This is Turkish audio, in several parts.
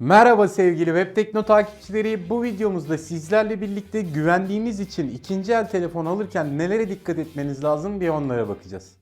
Merhaba sevgili Web takipçileri. Bu videomuzda sizlerle birlikte güvenliğiniz için ikinci el telefon alırken nelere dikkat etmeniz lazım bir onlara bakacağız.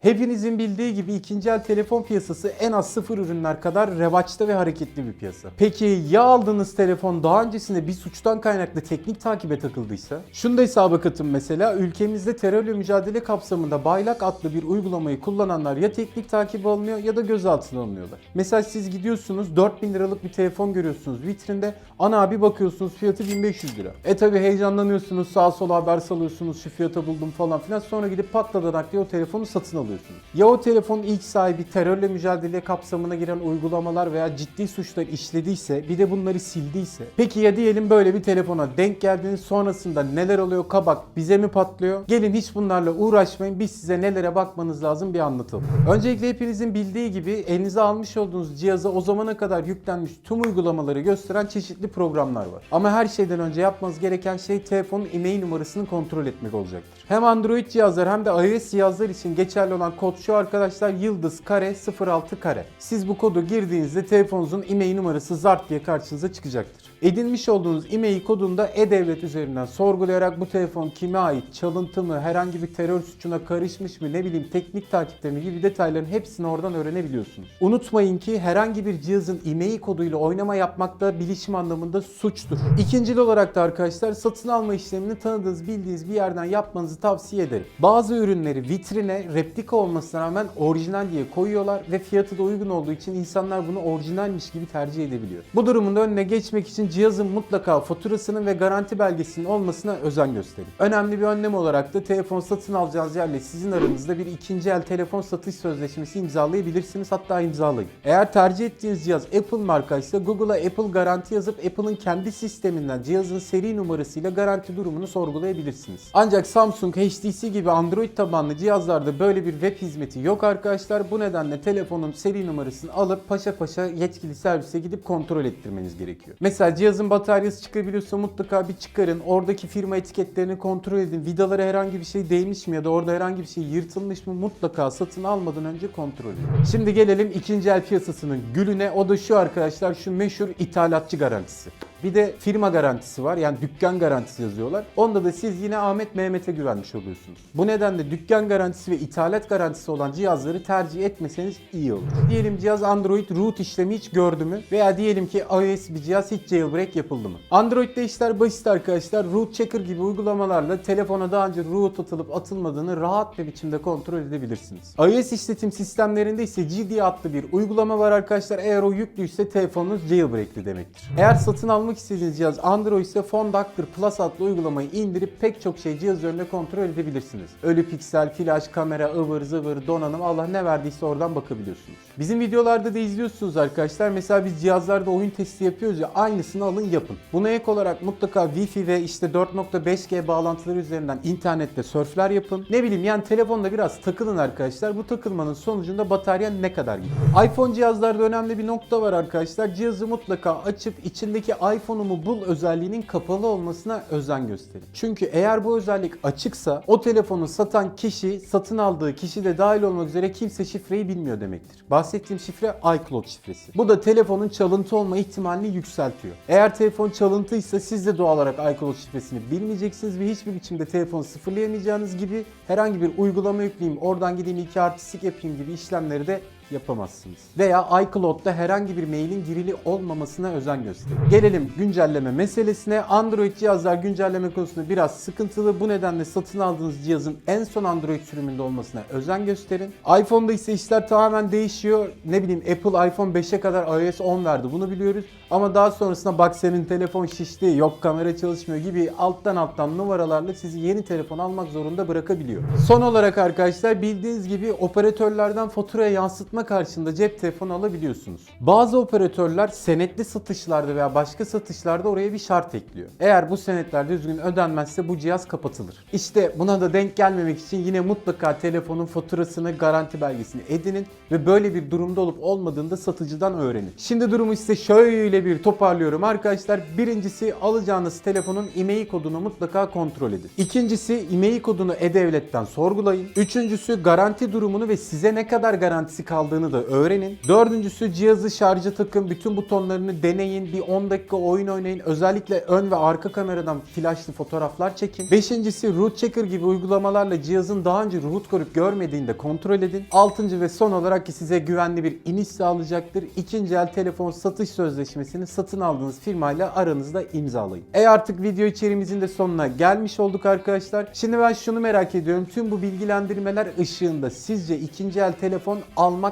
Hepinizin bildiği gibi ikinci el telefon piyasası en az sıfır ürünler kadar revaçta ve hareketli bir piyasa. Peki ya aldığınız telefon daha öncesinde bir suçtan kaynaklı teknik takibe takıldıysa? Şunu da hesaba katın mesela ülkemizde terörle mücadele kapsamında Baylak adlı bir uygulamayı kullananlar ya teknik takibe alınıyor ya da gözaltına alınıyorlar. Mesela siz gidiyorsunuz 4000 liralık bir telefon görüyorsunuz vitrinde ana bir bakıyorsunuz fiyatı 1500 lira. E tabi heyecanlanıyorsunuz sağa sola haber salıyorsunuz şu fiyata buldum falan filan sonra gidip patladanak diye o telefonu satın alıyorsunuz. Ya o telefonun ilk sahibi terörle mücadele kapsamına giren uygulamalar veya ciddi suçlar işlediyse bir de bunları sildiyse. Peki ya diyelim böyle bir telefona denk geldiniz sonrasında neler oluyor kabak bize mi patlıyor? Gelin hiç bunlarla uğraşmayın biz size nelere bakmanız lazım bir anlatalım. Öncelikle hepinizin bildiği gibi elinize almış olduğunuz cihaza o zamana kadar yüklenmiş tüm uygulamaları gösteren çeşitli programlar var. Ama her şeyden önce yapmanız gereken şey telefonun e-mail numarasını kontrol etmek olacaktır. Hem Android cihazlar hem de iOS cihazlar için geçerli olan kod şu arkadaşlar yıldız kare 06 kare. Siz bu kodu girdiğinizde telefonunuzun e-mail numarası zart diye karşınıza çıkacaktır. Edinmiş olduğunuz e-mail kodunu da e-devlet üzerinden sorgulayarak bu telefon kime ait, çalıntı mı, herhangi bir terör suçuna karışmış mı, ne bileyim teknik takipte mi gibi detayların hepsini oradan öğrenebiliyorsunuz. Unutmayın ki herhangi bir cihazın e-mail koduyla oynama yapmak da bilişim anlamında suçtur. İkincil olarak da arkadaşlar satın alma işlemini tanıdığınız, bildiğiniz bir yerden yapmanızı tavsiye ederim. Bazı ürünleri vitrine replika olmasına rağmen orijinal diye koyuyorlar ve fiyatı da uygun olduğu için insanlar bunu orijinalmiş gibi tercih edebiliyor. Bu durumun önüne geçmek için cihazın mutlaka faturasının ve garanti belgesinin olmasına özen gösterin. Önemli bir önlem olarak da telefon satın alacağınız yerle sizin aranızda bir ikinci el telefon satış sözleşmesi imzalayabilirsiniz hatta imzalayın. Eğer tercih ettiğiniz cihaz Apple markaysa Google'a Apple garanti yazıp Apple'ın kendi sisteminden cihazın seri numarasıyla garanti durumunu sorgulayabilirsiniz. Ancak Samsung, HTC gibi Android tabanlı cihazlarda böyle bir web hizmeti yok arkadaşlar. Bu nedenle telefonun seri numarasını alıp paşa paşa yetkili servise gidip kontrol ettirmeniz gerekiyor. Mesela cihazın bataryası çıkabiliyorsa mutlaka bir çıkarın. Oradaki firma etiketlerini kontrol edin. Vidalara herhangi bir şey değmiş mi ya da orada herhangi bir şey yırtılmış mı mutlaka satın almadan önce kontrol edin. Şimdi gelelim ikinci el piyasasının gülüne. O da şu arkadaşlar şu meşhur ithalatçı garantisi. Bir de firma garantisi var. Yani dükkan garantisi yazıyorlar. Onda da siz yine Ahmet Mehmet'e güvenmiş oluyorsunuz. Bu nedenle dükkan garantisi ve ithalat garantisi olan cihazları tercih etmeseniz iyi olur. Diyelim cihaz Android root işlemi hiç gördü mü? Veya diyelim ki iOS bir cihaz hiç jailbreak yapıldı mı? Android'de işler basit arkadaşlar. Root checker gibi uygulamalarla telefona daha önce root atılıp atılmadığını rahat bir biçimde kontrol edebilirsiniz. iOS işletim sistemlerinde ise GD adlı bir uygulama var arkadaşlar. Eğer o yüklüyse telefonunuz jailbreakli demektir. Eğer satın almak istediğiniz cihaz Android ise Phone Doctor Plus adlı uygulamayı indirip pek çok şey cihaz üzerinde kontrol edebilirsiniz. Ölü piksel, flash, kamera, ıvır zıvır, donanım Allah ne verdiyse oradan bakabiliyorsunuz. Bizim videolarda da izliyorsunuz arkadaşlar. Mesela biz cihazlarda oyun testi yapıyoruz ya aynısını alın yapın. Buna ek olarak mutlaka Wi-Fi ve işte 4.5G bağlantıları üzerinden internette surfler yapın. Ne bileyim yani telefonda biraz takılın arkadaşlar. Bu takılmanın sonucunda batarya ne kadar gidiyor? iPhone cihazlarda önemli bir nokta var arkadaşlar. Cihazı mutlaka açıp içindeki iPhone'umu bul özelliğinin kapalı olmasına özen gösterin. Çünkü eğer bu özellik açıksa o telefonu satan kişi, satın aldığı kişi de dahil olmak üzere kimse şifreyi bilmiyor demektir. Bahsettiğim şifre iCloud şifresi. Bu da telefonun çalıntı olma ihtimalini yükseltiyor. Eğer telefon çalıntıysa siz de doğal olarak iCloud şifresini bilmeyeceksiniz ve hiçbir biçimde telefonu sıfırlayamayacağınız gibi herhangi bir uygulama yükleyeyim, oradan gideyim iki artistik yapayım gibi işlemleri de yapamazsınız. Veya iCloud'da herhangi bir mailin girili olmamasına özen gösterin. Gelelim güncelleme meselesine. Android cihazlar güncelleme konusunda biraz sıkıntılı. Bu nedenle satın aldığınız cihazın en son Android sürümünde olmasına özen gösterin. iPhone'da ise işler tamamen değişiyor. Ne bileyim Apple iPhone 5'e kadar iOS 10 verdi. Bunu biliyoruz. Ama daha sonrasında bak senin telefon şişti, yok kamera çalışmıyor gibi alttan alttan numaralarla sizi yeni telefon almak zorunda bırakabiliyor. Son olarak arkadaşlar bildiğiniz gibi operatörlerden faturaya yansıtma karşında cep telefonu alabiliyorsunuz. Bazı operatörler senetli satışlarda veya başka satışlarda oraya bir şart ekliyor. Eğer bu senetler düzgün ödenmezse bu cihaz kapatılır. İşte buna da denk gelmemek için yine mutlaka telefonun faturasını, garanti belgesini edinin ve böyle bir durumda olup olmadığını da satıcıdan öğrenin. Şimdi durumu ise şöyle bir toparlıyorum arkadaşlar. Birincisi alacağınız telefonun e-mail kodunu mutlaka kontrol edin. İkincisi e-mail kodunu e-devletten sorgulayın. Üçüncüsü garanti durumunu ve size ne kadar garantisi kaldı aldığını da öğrenin. Dördüncüsü cihazı şarja takın, bütün butonlarını deneyin, bir 10 dakika oyun oynayın. Özellikle ön ve arka kameradan flashlı fotoğraflar çekin. Beşincisi root checker gibi uygulamalarla cihazın daha önce root görüp görmediğini de kontrol edin. Altıncı ve son olarak ki size güvenli bir iniş sağlayacaktır. İkinci el telefon satış sözleşmesini satın aldığınız firmayla aranızda imzalayın. E artık video içeriğimizin de sonuna gelmiş olduk arkadaşlar. Şimdi ben şunu merak ediyorum. Tüm bu bilgilendirmeler ışığında sizce ikinci el telefon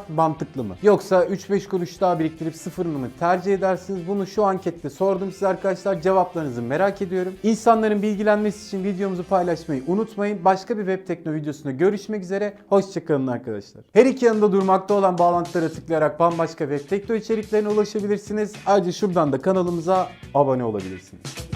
almak mantıklı mı? Yoksa 3-5 kuruş daha biriktirip sıfırını mı tercih edersiniz? Bunu şu ankette sordum size arkadaşlar. Cevaplarınızı merak ediyorum. İnsanların bilgilenmesi için videomuzu paylaşmayı unutmayın. Başka bir web tekno videosunda görüşmek üzere. Hoşçakalın arkadaşlar. Her iki yanında durmakta olan bağlantılara tıklayarak bambaşka web tekno içeriklerine ulaşabilirsiniz. Ayrıca şuradan da kanalımıza abone olabilirsiniz.